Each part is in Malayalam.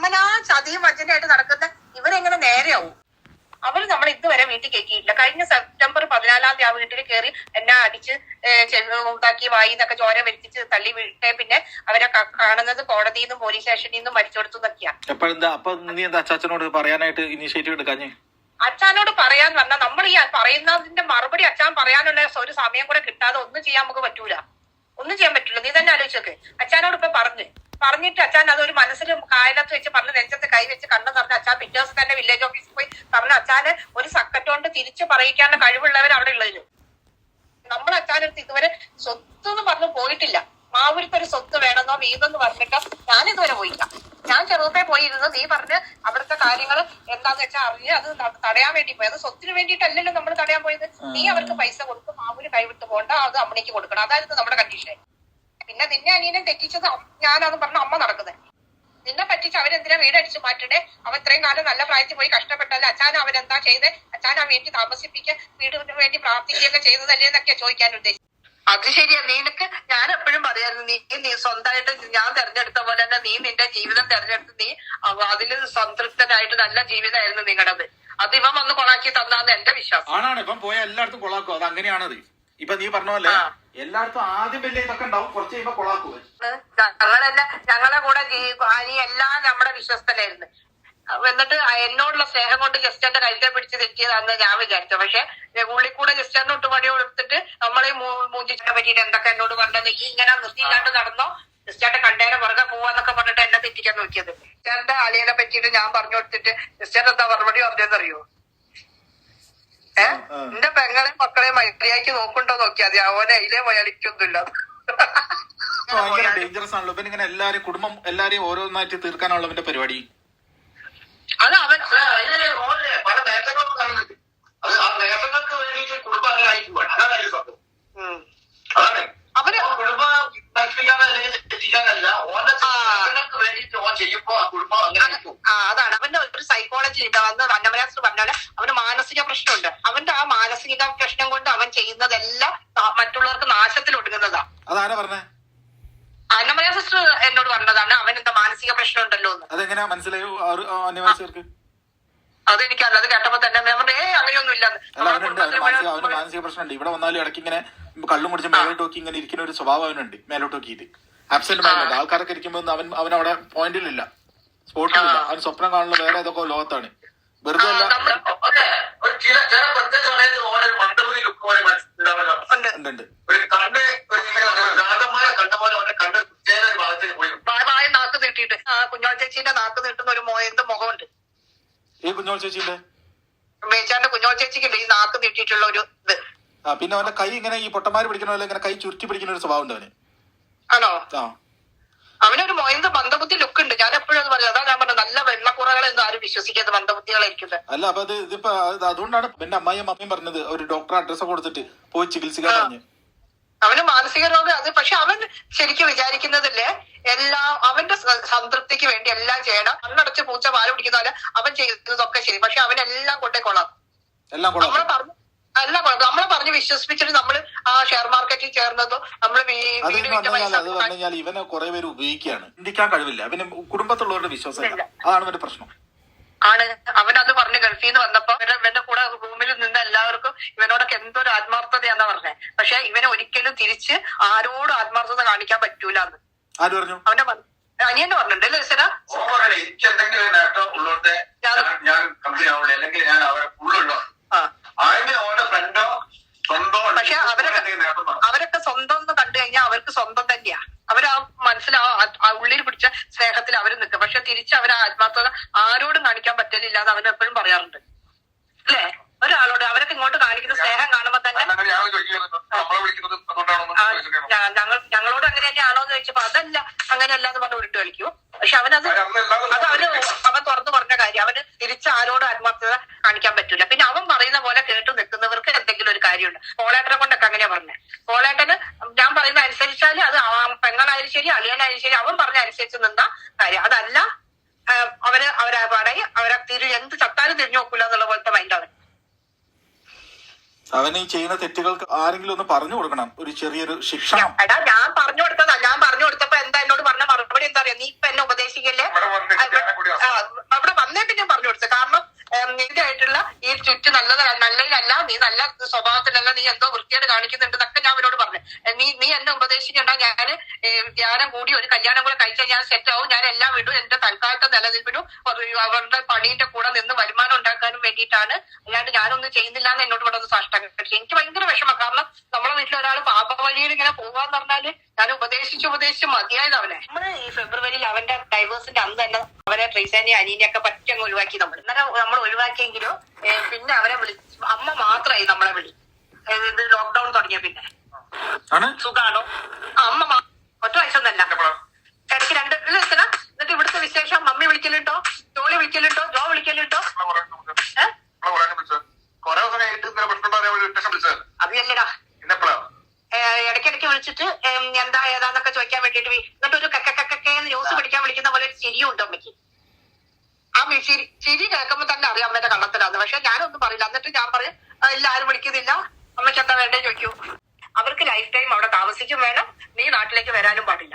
ജന്മനാ ചതിയും വഞ്ചനയായിട്ട് നടക്കുന്ന ഇവരെങ്ങനെ നേരെയാവും? അവർ നമ്മൾ ഇതുവരെ വീട്ടിൽ കയറ്റിയിട്ടില്ല കഴിഞ്ഞ സെപ്റ്റംബർ പതിനാലാം തീയതി ആ വീട്ടിൽ കയറി എന്നെ അടിച്ച് ഉണ്ടാക്കി വായി എന്നൊക്കെ ചോര വരുത്തിച്ച് തള്ളി വിട്ടേ പിന്നെ അവരെ കാണുന്നത് കോടതിയിൽ നിന്നും പോലീസ് സ്റ്റേഷനിൽ നിന്നും മരിച്ചെടുത്തു കൊടുത്തു അച്ചാച്ചനോട് പറയാനായിട്ട് ഇനിഷ്യേറ്റീവ് എടുക്കാഞ്ഞേ? അച്ഛനോട് പറയാൻ പറഞ്ഞാൽ നമ്മൾ ഈ പറയുന്നതിന്റെ മറുപടി അച്ഛൻ പറയാനുള്ള ഒരു സമയം കൂടെ കിട്ടാതെ ഒന്നും ചെയ്യാൻ നമുക്ക് പറ്റൂല. ഒന്നും ചെയ്യാൻ പറ്റില്ല. നീ തന്നെ ആലോചിച്ചൊക്കെ അച്ഛനോട് ഇപ്പൊ പറഞ്ഞു. പറഞ്ഞിട്ട് അച്ഛൻ അത് ഒരു മനസ്സിൽ കായലത്ത് വെച്ച് പറഞ്ഞ് നെഞ്ചത്ത് കൈ വെച്ച് കണ്ണു നിറഞ്ഞ അച്ഛാ പിറ്റേ ദിവസം തന്നെ വില്ലേജ് ഓഫീസിൽ പോയി പറഞ്ഞു അച്ഛാന് ഒരു സക്കറ്റ് കൊണ്ട് തിരിച്ചു പറയിക്കാനുള്ള കഴിവുള്ളവർ അവിടെ ഉള്ളതിലും നമ്മൾ അച്ഛനടുത്ത് ഇതുവരെ സ്വത്ത് എന്ന് പറഞ്ഞു പോയിട്ടില്ല. മാവൂരിക്കൊരു സ്വത്ത് വേണമെന്നോ വീതെന്ന് പറഞ്ഞിട്ട് ഇതുവരെ പോയില്ല ഞാൻ ചെറുപ്പേ പോയിരുന്നു നീ പറഞ്ഞ് അവിടുത്തെ കാര്യങ്ങൾ എന്താന്ന് വെച്ചാൽ അറിഞ്ഞ് അത് തടയാൻ വേണ്ടി പോയത് സ്വത്തിന് വേണ്ടിയിട്ടല്ലല്ലോ നമ്മൾ തടയാൻ പോയത്. നീ അവർക്ക് പൈസ കൊടുക്കും മാമൂൽ കൈവിട്ട് പോകണ്ട അത് അമ്മണിക്ക് കൊടുക്കണം. അതായിരുന്നു നമ്മുടെ കണ്ടീഷൻ പിന്നെ നിന്നെ അനിയനെ തെറ്റിച്ചത് ഞാനത് ഞാനാന്ന് പറഞ്ഞ അമ്മ നടക്കുന്നത് നിന്നെ പറ്റിച്ച് അവരെന്തിനാ വീടടിച്ച് മാറ്റണേ? അവൻ ഇത്രയും കാലം നല്ല പ്രായത്തിൽ പോയി കഷ്ടപ്പെട്ടല്ലേ? അച്ഛൻ അവരെന്താ ചെയ്തേ? അച്ഛൻ ആ വീട്ടിൽ താമസിപ്പിക്കുക വീടിന് വേണ്ടി പ്രാർത്ഥിക്കുകയൊക്കെ ചെയ്തതല്ലേ എന്നൊക്കെയാ ചോദിക്കാൻ ഉദ്ദേശിച്ചത്. അത് ശരിയാ. നിനക്ക് ഞാൻ എപ്പോഴും പറയായിരുന്നു നീ നീ സ്വന്തമായിട്ട് ഞാൻ തെരഞ്ഞെടുത്ത പോലെ തന്നെ നീ നിന്റെ ജീവിതം തെരഞ്ഞെടുത്ത് നീ അതിൽ സംതൃപ്തനായിട്ട് നല്ല ജീവിതമായിരുന്നു നിങ്ങളത്. അത് ഇവൻ വന്ന് കൊളാക്കി തന്നാന്ന് എന്റെ വിശ്വാസം. ആണാണ്. ഇപ്പം പോയ എല്ലായിടത്തും കൊളാക്കും. അത് അങ്ങനെയാണത് ഇപ്പൊ നീ പറഞ്ഞ പോലെ എല്ലായിടത്തും ആദ്യം വലിയ ഇതൊക്കെ ഉണ്ടാവും. കുറച്ച് കഴിയുമ്പോ കൊളാക്കും. ഞങ്ങളെല്ലാം ഞങ്ങളെ കൂടെ അനി എല്ലാം നമ്മുടെ വിശ്വസ്തനായിരുന്നു എന്നിട്ട് എന്നോടുള്ള സ്നേഹം കൊണ്ട് ജസ്റ്റന്റെ കഴുത്തെ പിടിച്ച് തെറ്റിയതാണെന്ന് ഞാൻ വിചാരിച്ചു. പക്ഷെ ഉള്ളിൽ കൂടെ ജസ്റ്റന്റെ എന്നെ ഒട്ട് പണി കൊടുത്തിട്ട് നമ്മളെ മൂഞ്ചിച്ചിനെ പറ്റിയിട്ട് എന്തൊക്കെ എന്നോട് പറഞ്ഞത്? നീ ഇങ്ങനെ നിർത്തിയില്ലാണ്ട് നടന്നോ? ജസ്റ്റന്റെ കണ്ടേരെ പുറകെ പോവാന്നൊക്കെ പറഞ്ഞിട്ട് എന്നെ തെറ്റിക്കാൻ നോക്കിയത്. ജസ്റ്റന്റെ അലിയനെ പറ്റിയിട്ട് ഞാൻ പറഞ്ഞു കൊടുത്തിട്ട് ജസ്റ്റന്റെ എന്താ മറുപടി പറഞ്ഞതെന്നറിയോ? ഏ? ആ. എന്റെ പെങ്ങളെയും മക്കളെയും മൈത്രിയാക്കി നോക്കുണ്ടോ നോക്കിയാ മതി. അവനെ അതിലെ മലയാളിക്കൊന്നുമില്ല ഭയങ്കര ഡേഞ്ചറസ് ആണല്ലോ. പിന്നെ ഇങ്ങനെ എല്ലാരും കുടുംബം എല്ലാരെയും ഓരോന്നായിട്ട് തീർക്കാനുള്ളവന്റെ പരിപാടി. അത് അവൻ പല നേട്ടങ്ങളും കാണുന്നുണ്ട് അത് ആ നേട്ടങ്ങൾക്ക് വേണ്ടിയിട്ട് കുടുംബം അങ്ങനെ ആയിപ്പോവാണ് അതാണ് അതിന്റെ സംഭവം ഉം. അതാണ്. അവർ ഓൻ കുടുംബം നശിപ്പിക്കാതെ അല്ലെങ്കിൽ തെറ്റിക്കാനല്ല. ഓന്റെ നേട്ടങ്ങൾക്ക് വേണ്ടിയിട്ട് ഓൻ ചെയ്യുമ്പോ ആ കുടുംബം അങ്ങനെ ആയിപ്പോവും ആ അതാണ്. അവന്റെ ഒരു സൈക്കോളജി ഉണ്ട്. അന്ന് അന്നമരാസ് പറഞ്ഞ പോലെ അവന് മാനസിക പ്രശ്നമുണ്ട്. അവന്റെ ആ മാനസിക പ്രശ്നം കൊണ്ട് അവൻ ചെയ്യുന്നതെല്ലാം മറ്റുള്ളവർക്ക് നാശത്തിൽ ഒടുങ്ങുന്നതാ അതാരാ പറഞ്ഞേ അന്നമരാ സിസ്റ്റർ എന്നോട് പറഞ്ഞതാണ് അവൻ മാനസിക പ്രശ്നം ഉണ്ടല്ലോ എന്ന്. അതെങ്ങനെയാ? മനസ്സിലായോ? അന്യവാസികർക്ക് അതെനിക്കല്ല അത് കേട്ടപ്പോ തന്നെ ഞാൻ പറഞ്ഞു ഏ അങ്ങനെയൊന്നും ഇല്ല അല്ല അവനുണ്ട് അവന് മാനസിക അവന് മാനസിക പ്രശ്നമുണ്ട്. ഇവിടെ വന്നാലും ഇടയ്ക്ക് ഇങ്ങനെ കള്ളും കുടിച്ച് മേലോട്ട് നോക്കി ഇങ്ങനെ ഇരിക്കുന്ന ഒരു സ്വഭാവം അവനുണ്ട് മേലോട്ട് നോക്കിയിട്ട്. ആബ്സെന്റ് മൈൻഡ് ആൾക്കാരൊക്കെ ഇരിക്കുമ്പോൾ അവൻ അവൻ അവിടെ പോയിന്റിലില്ല സ്പോട്ടിലില്ല അവൻ സ്വപ്നം കാണുന്ന വേറെ ഏതൊക്കെ ലോകത്താണ്. വെറുതെ അല്ല നമ്മൾ കുഞ്ഞോൾ ചേച്ചിന്റെ നാക്ക് നീട്ടുന്ന ഒരു മോയന്റെ മുഖമുണ്ട്. ഈ കുഞ്ഞോൾ ചേച്ചിന്റെ? മേച്ചാന്റെ കുഞ്ഞോൾ ചേച്ചിക്കുണ്ട് ഈ നാക്ക് നീട്ടിയിട്ടുള്ള ഒരു ഇത്. ആ പിന്നെ അവന്റെ കൈ ഇങ്ങനെ ഈ പൊട്ടന്മാര് പിടിക്കുന്ന പോലെ ഇങ്ങനെ കൈ ചുരുട്ടി പിടിക്കുന്ന ഒരു സ്വഭാവം ഉണ്ട് അവന്. ആണോ? അവനൊരു മൊയന്ത് മന്ദബുദ്ധി ലുക്ക് ഉണ്ട് ഞാൻ എപ്പോഴും അത് പറയുന്നത് അതാ ഞാൻ പറഞ്ഞത്. നല്ല വെള്ളക്കുറകളെന്നും ആരും വിശ്വസിക്കാത്ത മന്ദബുദ്ധികളായിരിക്കുന്നത് അല്ല അപ്പൊ അത് ഇതിപ്പോ അത് അതുകൊണ്ടാണ് എന്റെ അമ്മായിയും അമ്മയും പറഞ്ഞത്. ഒരു ഡോക്ടർ അഡ്രസ് കൊടുത്തിട്ട് പോയി ചികിത്സിക്കാൻ പറഞ്ഞു. അവന് മാനസിക രോഗം അത് പക്ഷെ അവൻ ശരിക്കും വിചാരിക്കുന്നതില്ലേ എല്ലാം അവന്റെ സംതൃപ്തിക്ക് വേണ്ടി എല്ലാം ചെയ്യണം. കണ്ണടച്ച് പൂച്ച പാൽ പിടിക്കുന്ന പോലെ അവൻ ചെയ്യുന്നതൊക്കെ ശരി. പക്ഷെ അവനെല്ലാം കൊണ്ടേ കൊള്ളാം. നമ്മളെ പറഞ്ഞു എല്ലാം കൊള്ളാം. നമ്മളെ പറഞ്ഞ് വിശ്വസിപ്പിച്ചിട്ട് നമ്മൾ ആ ഷെയർ മാർക്കറ്റിൽ ചേർന്നതോ അത് വീട് ഇവനെ കുറെ പേര് ഉപയോഗിക്കുകയാണ്. ചിന്തിക്കാൻ കഴിവില്ല. അവന് കുടുംബത്തുള്ളവരുടെ വിശ്വാസമില്ല. അതാണ് അവന്റെ പ്രശ്നം. ആണ്. അത് പറഞ്ഞ് ഗൾഫിൽ നിന്ന് വന്നപ്പോ ഇവന്റെ കൂടെ റൂമിൽ നിന്ന് എല്ലാവർക്കും ഇവനോടൊക്കെ എന്തൊരു ആത്മാർത്ഥതയാന്നാ പറഞ്ഞേ. പക്ഷെ ഇവനെ ഒരിക്കലും തിരിച്ച് ആരോടും ആത്മാർത്ഥത കാണിക്കാൻ പറ്റൂല എന്ന് ആര് പറഞ്ഞു? അവന്റെ അനിയന്നെ അനിയന് പറഞ്ഞിട്ടുണ്ട് ലസന ഓൻ പറയണേ എനിക്ക് എന്തെങ്കിലും നേട്ടം ഉള്ളോട്ടെ ഞാൻ- കമ്പനി ആവുള്ളൂ അല്ലെങ്കിൽ ഞാൻ അവരെ ഉള്ളുള്ളൂ ആ. ഫ്രണ്ടോ സ്വന്തോ പക്ഷെ അവരൊക്കെ അവരൊക്കെ സ്വന്തം എന്ന് കണ്ടു കഴിഞ്ഞാൽ അവർക്ക് സ്വന്തം തന്നെയാ. അവരാ മനസ്സിലാ ആ ഉള്ളിൽ പിടിച്ച സ്നേഹത്തിൽ അവർ നിൽക്കും. പക്ഷെ തിരിച്ച് അവർ ആത്മാർത്ഥത ആരോടും കാണിക്കാൻ പറ്റലില്ല എന്ന് അവൻ എപ്പോഴും പറയാറുണ്ട്. അല്ലേ? ഒരാളോട് അവരൊക്കെ ഇങ്ങോട്ട് കാണിക്കുന്ന സ്നേഹം കാണുമ്പോ തന്നെ? ഞങ്ങൾ ഞങ്ങളോട് അങ്ങനെ തന്നെയാണോ എന്ന് ചോദിച്ചപ്പോ അതല്ല അങ്ങനെയല്ല എന്ന് പറഞ്ഞ് ഉരുട്ട് കളിക്കൂ പക്ഷെ അവനത് അത് അവന് അവൻ തുറന്നു പറഞ്ഞ കാര്യം. അവന് തിരിച്ച് ആരോട് ആത്മാർത്ഥത കാണിക്കാൻ പറ്റൂല. പിന്നെ അവൻ പറയുന്ന പോലെ കേട്ടു നിൽക്കുന്നവർക്ക് എന്തെങ്കിലും ഒരു കാര്യമുണ്ട്. പോളേട്ടനെ കൊണ്ടൊക്കെ അങ്ങനെയാ പറഞ്ഞത് പോളേട്ടന് ഞാൻ പറയുന്ന അനുസരിച്ചാൽ അത് പെങ്ങളായാലും ശരി അളിയനായാലും ശരി അവൻ പറഞ്ഞ അനുസരിച്ച് നിന്ന കാര്യം. അതല്ല അവർ അവരെ പാടായി അവരെ തിരി എന്ത് ചത്താലും തിരിഞ്ഞു നോക്കൂല എന്നുള്ള പോലത്തെ മൈൻഡ് അവൻ അവൻ ഈ ചെയ്യുന്ന തെറ്റുകൾക്ക് ആരെങ്കിലും ഒന്ന് പറഞ്ഞു കൊടുക്കണം. ഒരു ചെറിയൊരു ശിക്ഷ. എടാ ഞാൻ പറഞ്ഞു കൊടുത്തതാ. ഞാൻ പറഞ്ഞു കൊടുത്തപ്പോ എന്താ എന്നോട് പറഞ്ഞ മറുപടി എന്താ പറയാ നീ ഇപ്പൊ എന്നെ ഉപദേശിക്കല്ലേ? അവിടെ വന്നിട്ട് ഞാൻ പറഞ്ഞു കൊടുത്തു കാരണം നിന്റെയായിട്ടുള്ള ഈ ചുറ്റ് നല്ലത് നല്ലതിനല്ല നീ നല്ല സ്വഭാവത്തിലല്ല നീ എന്തോ വൃത്തിയായിട്ട് കാണിക്കുന്നുണ്ട് എന്നൊക്കെ ഞാൻ അവരോട് പറഞ്ഞു. നീ നീ എന്നെ ഉപദേശിക്കണ്ട. ഞാൻ ധ്യാനം കൂടി ഒരു കല്യാണം കൂടെ കഴിച്ചാൽ ഞാൻ സെറ്റ് ആവും. ഞാൻ എല്ലാം വിടും എന്റെ തൽക്കാലത്തെ നിലനിൽപ്പിനും ഒരു അവരുടെ പണീന്റെ കൂടെ നിന്ന് വരുമാനം ഉണ്ടാക്കാനും വേണ്ടിയിട്ടാണ്. അല്ലാണ്ട് ഞാനൊന്നും ചെയ്യുന്നില്ല എന്ന് എന്നോട് ഇവിടെ ഒന്ന് സാഷ്ടാംഗം പക്ഷെ എനിക്ക് ഭയങ്കര വിഷമം. കാരണം നമ്മളെ വീട്ടിൽ ഒരാൾ പാപ വഴിയിൽ ഇങ്ങനെ പോവാന്ന് പറഞ്ഞാൽ ഞാൻ ഉപദേശിച്ച് ഉപദേശിച്ച് മതിയായത് അവനെ. നമ്മൾ ഈ ഫെബ്രുവരിയിൽ അവന്റെ ഡൈവേഴ്സിന്റെ അന്ന് തന്നെ അവരെ ട്രീസാനി അനീനെ ഒക്കെ പറ്റി അങ്ങ് ഒഴിവാക്കി നമ്മൾ ഇന്നലെ നമ്മൾ ഒഴിവാക്കിയെങ്കിലും പിന്നെ അവരെ വിളി അമ്മ മാത്രമായി നമ്മളെ വിളി ഇത് ലോക്ക്ഡൌൺ തുടങ്ങിയ പിന്നെ. ആണ്? സുഖാണോ? അമ്മ ഒറ്റ വയസ്സൊന്നല്ല എപ്പോഴാ? ഇടയ്ക്ക് രണ്ട് ഇല്ല എത്തണ എന്നിട്ട് ഇവിടുത്തെ വിശേഷം മമ്മി വിളിക്കലുണ്ടോ ജോലി വിളിക്കലുണ്ടോ ജോ വിളിക്കലുണ്ടോ നമ്മളെ കുറേ ദിവസം വിളിച്ചത്. ഏഹ് നമ്മളെ കുറേ വിളിച്ചത്. കുറേ ദിവസം കഴിഞ്ഞിട്ട് ഇന്നലെ പ്രശ്നം പറയാൻ വേണ്ടി ഒറ്റ വിളിച്ചത് അതില്ലടാ ഇന്നെപ്പോഴാ ഇടയ്ക്കിടയ്ക്ക് വിളിച്ചിട്ട് ഏം, എന്താ ഏതാന്നൊക്കെ ചോദിക്കാൻ വേണ്ടിട്ട് എന്നിട്ട് ഒരു കക്കക്കക്കന്ന് ന്യൂസ് പിടിക്കാൻ വിളിക്കുന്ന പോലെ ഒരു ചിരിയും ഉണ്ട് അമ്മയ്ക്ക് ആ ശരി ചിരി കേൾക്കുമ്പോ തന്നെ അറിയാം അമ്മയുടെ കള്ളത്തിലാന്ന് പക്ഷെ ഞാനൊന്നും പറയില്ല. എന്നിട്ട് ഞാൻ പറയും "ആ, ഇല്ല ആരും വിളിക്കുന്നില്ല. അമ്മയ്ക്ക് എന്താ വേണ്ടേ ചോദിക്കൂ. അവർക്ക് ലൈഫ് ടൈം അവിടെ താമസിക്കും വേണം. നീ നാട്ടിലേക്ക് വരാനും പാടില്ല.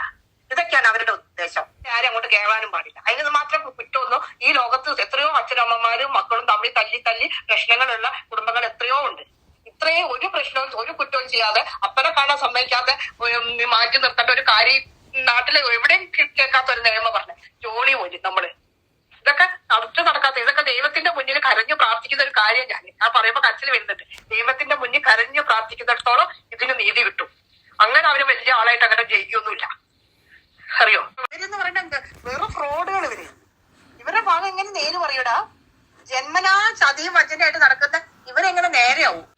ഇതൊക്കെയാണ് അവരുടെ ഉദ്ദേശം. ആരും അങ്ങോട്ട് കയറാനും പാടില്ല. അതിന് മാത്രം കുറ്റമൊന്നും ഈ ലോകത്ത് എത്രയോ അച്ഛനമ്മമാരും മക്കളും തമ്മിൽ തല്ലി തല്ലി പ്രശ്നങ്ങളുള്ള കുടുംബങ്ങൾ എത്രയോ ഉണ്ട്. ഇത്രയും ഒരു പ്രശ്നവും ഒരു കുറ്റവും ചെയ്യാതെ അപ്പനെ കാണാൻ സമ്മതിക്കാതെ മാറ്റി നിർത്തേണ്ട ഒരു കാര്യം നാട്ടിലെ എവിടെയും കേൾക്കാത്ത ഒരു നിയമം പറഞ്ഞു ജോളി പോലും നമ്മൾ ഇതൊക്കെ നടത്തി നടക്കാത്ത ഇതൊക്കെ ദൈവത്തിന്റെ മുന്നിൽ കരഞ്ഞു പ്രാർത്ഥിക്കുന്ന ഒരു കാര്യം ഞാൻ. ഞാൻ പറയുമ്പോൾ കച്ചിൽ വരുന്നുണ്ട്. ദൈവത്തിന്റെ മുന്നിൽ കരഞ്ഞു പ്രാർത്ഥിക്കുന്നിടത്തോളം ഇതിന് നീതി കിട്ടും. അങ്ങനെ അവർ വലിയ ആളായിട്ട് അങ്ങനെ ജയിക്കൊന്നുമില്ല. അറിയോ? ഇവരെന്ന് പറയുന്നത് വെറും ഫ്രോഡുകൾ ഇവർ. ഇവരുടെ ഭാഗം എങ്ങനെ നേര് പറയൂടാ? ജന്മനാ ചതിയും വഞ്ചനയായിട്ട് നടക്കുന്ന ഇവരെങ്ങനെ നേരെയാവും?